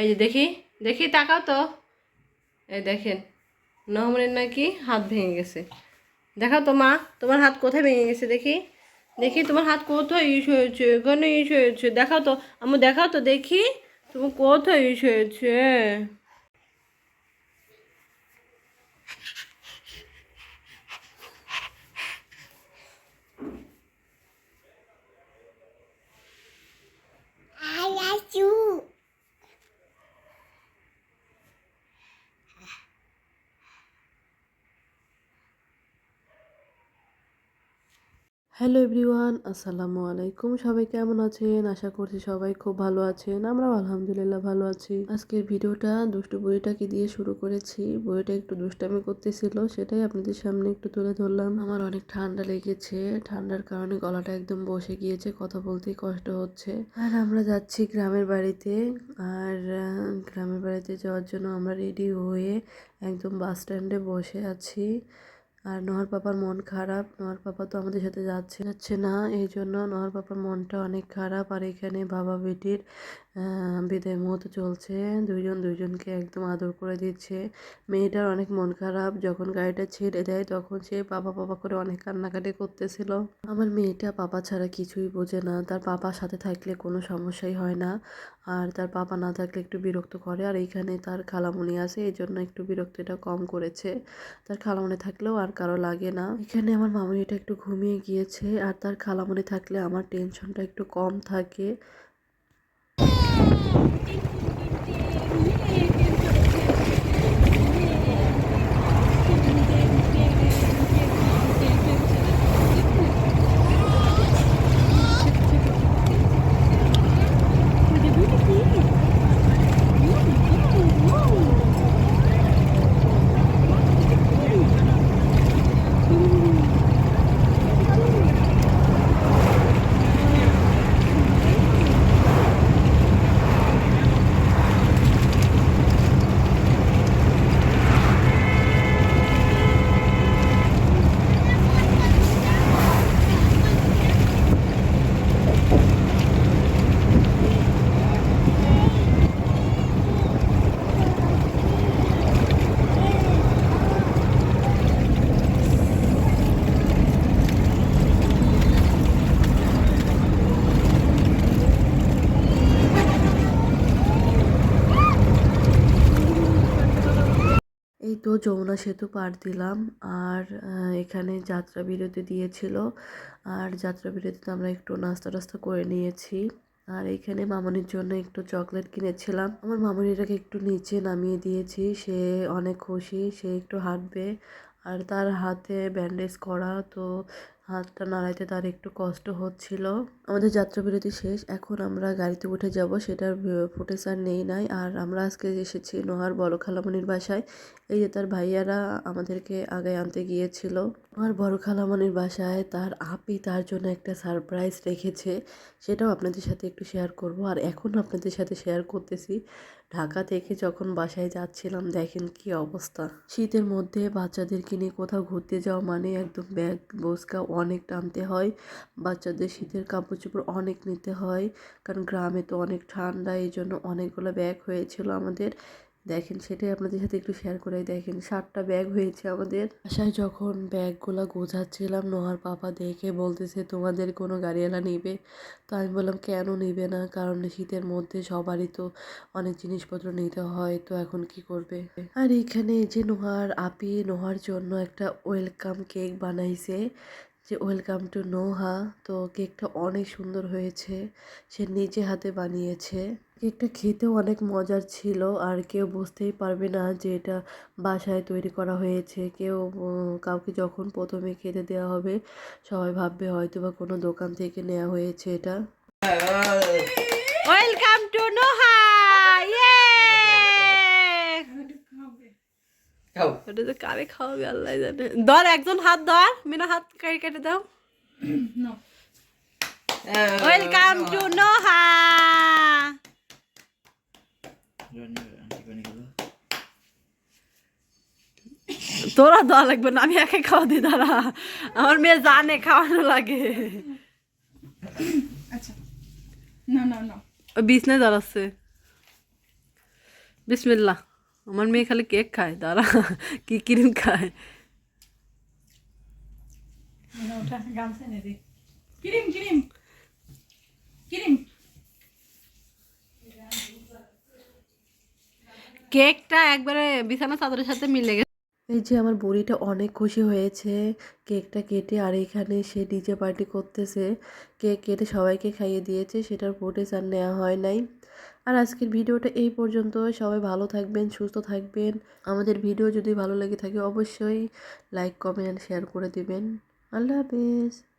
এই যে দেখি দেখি তাকাও তো। এই দেখেন, নহমনের নাকি হাত ভেঙে গেছে। দেখাও তো মা, তোমার হাত কোথায় ভেঙে গেছে দেখি। দেখি তোমার হাত কোথায় ইউজ হয়েছে, এখানে ইউজ হয়েছে। দেখাও তো আমি দেখাও তো দেখি, তোমার কোথায় ইউজ হয়েছে? হ্যালো এভরিওয়ান, আসসালামু আলাইকুম। সবাই কেমন আছেন? আশা করছি সবাই খুব ভালো আছেন। আমরাও আলহামদুলিল্লাহ ভালো আছি। আজকের ভিডিওটা দুষ্টু বইটাকে দিয়ে শুরু করেছি? বইটা একটু দুষ্টামি করতেছিল, সেটাই আপনাদের সামনে একটু তুলে ধরলাম। আমার অনেক ঠান্ডা লেগেছে। ঠান্ডার কারণে গলাটা একদম বসে গিয়েছে, কথা বলতেই কষ্ট হচ্ছে। আর আমরা যাচ্ছি গ্রামের বাড়িতে। আর গ্রামের বাড়িতে যাওয়ার জন্য আমরা রেডি হয়ে একদম বাস স্ট্যান্ডে বসে আছি। আর নহর পাপার মন খারাপ। নহর পাপা তো আমাদের সাথে যাচ্ছে যাচ্ছে না এই জন্য নহর পাপার মনটা অনেক খারাপ। আর এখানে বাবা বেটির বিদায় মুহূর্ত চলছে। দুইজন দুইজনকে একদম আদর করে দিচ্ছে। মেয়েটার অনেক মন খারাপ। যখন গাড়িটা ছেড়ে দেয়, তখন সে পাপা পাপা করে অনেক কান্নাকাটি করতেছিল। আমার মেয়েটা পাপা ছাড়া কিছুই বোঝে না। তার পাপার সাথে থাকলে কোনো সমস্যাই হয় না। আর তার পাপা না থাকলে একটু বিরক্ত করে। আর এইখানে তার খালামণি আছে, এই জন্য একটু বিরক্তিটা কম করেছে। তার খালামণি থাকলেও আর কারও লাগে না। এখানে আমার মামনিটা একটু ঘুমিয়ে গিয়েছে। আর তার খালামণি থাকলে আমার টেনশনটা একটু কম থাকে। Thank you. তো যমুনা সেতু পার দিলাম। আর এখানে যাত্রা বিরতি দিয়েছিল। আর যাত্রা বিরতিতে আমরা একটু নাস্তা টাস্তা করে নিয়েছি। আর এইখানে মামনির জন্য একটু চকলেট কিনেছিলাম। আমার মামনিটাকে একটু নিচে নামিয়ে দিয়েছি। সে অনেক খুশি, সে একটু হাঁটবে। আর তার হাতে ব্যান্ডেজ করা, তো হাতটা নাড়াইতে তার একটু কষ্ট হচ্ছিল। আমাদের যাত্রা বিরতি শেষ, এখন আমরা গাড়িতে উঠে যাব, সেটার ফুটেজ আর নেই নাই। আর আমরা আজকে এসেছি নোহার বড় খালামণির বাসায়। এই যে তার ভাইয়ারা আমাদেরকে আগে আনতে গিয়েছিল। আমার বড় খালামণির বাসায় তার আপি তার জন্য একটা সারপ্রাইজ রেখেছে। সেটাও আপনাদের সাথে একটু শেয়ার করব। আর এখন আপনাদের সাথে শেয়ার করতেছি। ঢাকা থেকে যখন বাসায় যাচ্ছিলাম, দেখেন কি অবস্থা। শীতের মধ্যে বাচ্চাদেরকে নিয়ে কোথাও ঘুরতে যাওয়া মানে একদম ব্যাগ, বোসকা অনেক টানতে হয়। বাচ্চাদের শীতের কাপড় চোপড় অনেক নিতে হয়, কারণ গ্রামে তো অনেক ঠান্ডা এই জন্য অনেকগুলো ব্যাগ হয়েছিল আমাদের। দেখেন, সেটাই আপনাদের সাথে একটু শেয়ার করে দেখেন, সাতটা ব্যাগ হয়েছে আমাদের। আশায় যখন ব্যাগগুলো গোছাচ্ছিলাম, নোহার পাপা দেখে বলতেছে, তোমাদের কোনো গাড়িওয়ালা নেবে? তো আমি বললাম, কেন নিবে না? কারণ শীতের মধ্যে সবারই তো অনেক জিনিসপত্র নিতে হয়, তো এখন কি করবে? আর এখানে যে নোহার আপি, নোহার জন্য একটা ওয়েলকাম কেক বানাইছে। যে ওয়েলকাম টু নোহা। তো কেকটা অনেক সুন্দর হয়েছে। সে নিজে হাতে বানিয়েছে। কেকটা খেতেও অনেক মজার ছিল আর কেউ বুঝতেই পারবে না যে এটা বাসায় তৈরি করা হয়েছে। কেউ কাউকে যখন প্রথমে খেতে দেওয়া হবে সবাই ভাববে হয়তো বা কোনো দোকান থেকে নেওয়া হয়েছে এটা। ওয়েলকাম টু নোহা ওটা তো কারে খাওয়াবে আল্লাহ জানে। ধর একজন হাত ধর। মিনা হাত কেটে কেটে দাও। ওয়েলকাম টু নোহা তোরা দেওয়া লাগবে না আমি একে খাওয়া দিই দাঁড়া আমার মেয়ে জানে খাওয়ানো লাগে আচ্ছা না না না ওই বিছনায় দাঁড়াচ্ছে বিসমিল্লাহ আমার মেয়ে খালি কেক খায় দাঁড়া কি ক্রিম খায় মানে ওটা গামছা এনে দে ক্রিম ক্রিম ক্রিম কেকটা একবারে বিছানা চাদরের সাথে মিলে গেছে। এই যে আমার বুড়িটা অনেক খুশি হয়েছে। কেকটা কেটে আর এখানে সে ডিজে পার্টি করতেছে। কেক কেটে সবাইকে খাইয়ে দিয়েছে, সেটার ফুটেজ আর নেওয়া হয় নাই। আর আজকের ভিডিওটা এই পর্যন্ত। সবাই ভালো থাকবেন, সুস্থ থাকবেন। আমাদের ভিডিও যদি ভালো লেগে থাকে, অবশ্যই লাইক কমেন্ট শেয়ার করে দিবেন। আল্লাহ হাফেজ।